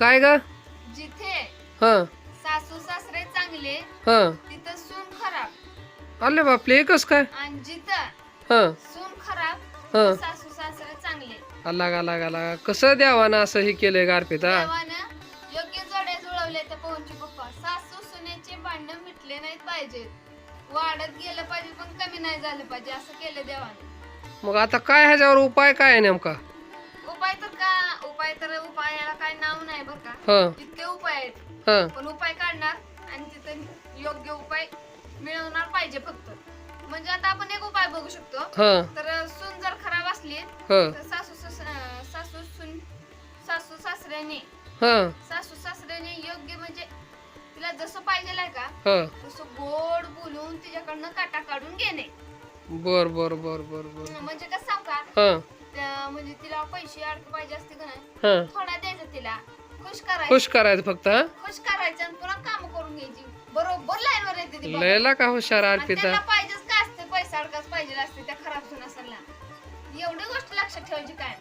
काय ग? जिथे हं. सासू सासरे चांगले हं. तिथं सून खराब. आले बापले एकच काय? आणि जिथं हं. सून खराब हं. सासू सासरे चांगले. आला गाला गाला कसं द्यावानं असं हे केलंय गारपीता देवानं योग्य जोड्या जुळवल्या त्या पवनची पप्पा. सासू सुनेचे भांडण मिटले नाहीत पाहिजेत वाढत गेलं पाहिजे पण कमी नाही झालं पाहिजे असं केलं देवाने. मग आता काय ह्याच्यावर उपाय काय आहे नेमका? तर उपायाला काय नाव नाही बरं का. हं. इतके उपाय आहेत. हं. पण उपाय काढणार आणि तिथं योग्य उपाय मिळवणार पाहिजे फक्त. म्हणजे आता आपण एक उपाय बघू शकतो. हं. तर सून जर खराब असली हं. तर सासू सास- अं, सासू सून सासू सासऱ्याने हं. सासू सासऱ्याने योग्य म्हणजे तिला जसं पाहिजे का हं. तसं गोड बोलून तिच्याकडनं काटा काढून घेणे. बर बर बर बर बर. म्हणजे कसं सांग का? हं. म्हणजे तिला पैसे अडक पाहिजे असते का नाही? हं. थोडा द्यायचा तिला. खुश करायचं. खुश करायचं फक्त हं? खुश करायचं आणि पुन्हा काम करून घ्यायची. बरोबर लाईन वर येते ती बघा. लयला का हुशार आणि अर्पिता. त्यांना पाहिजेच काय असते? पैसा अडकाच पाहिजे असते त्या खराब सुना एवढी गोष्ट लक्षात ठेवायची काय?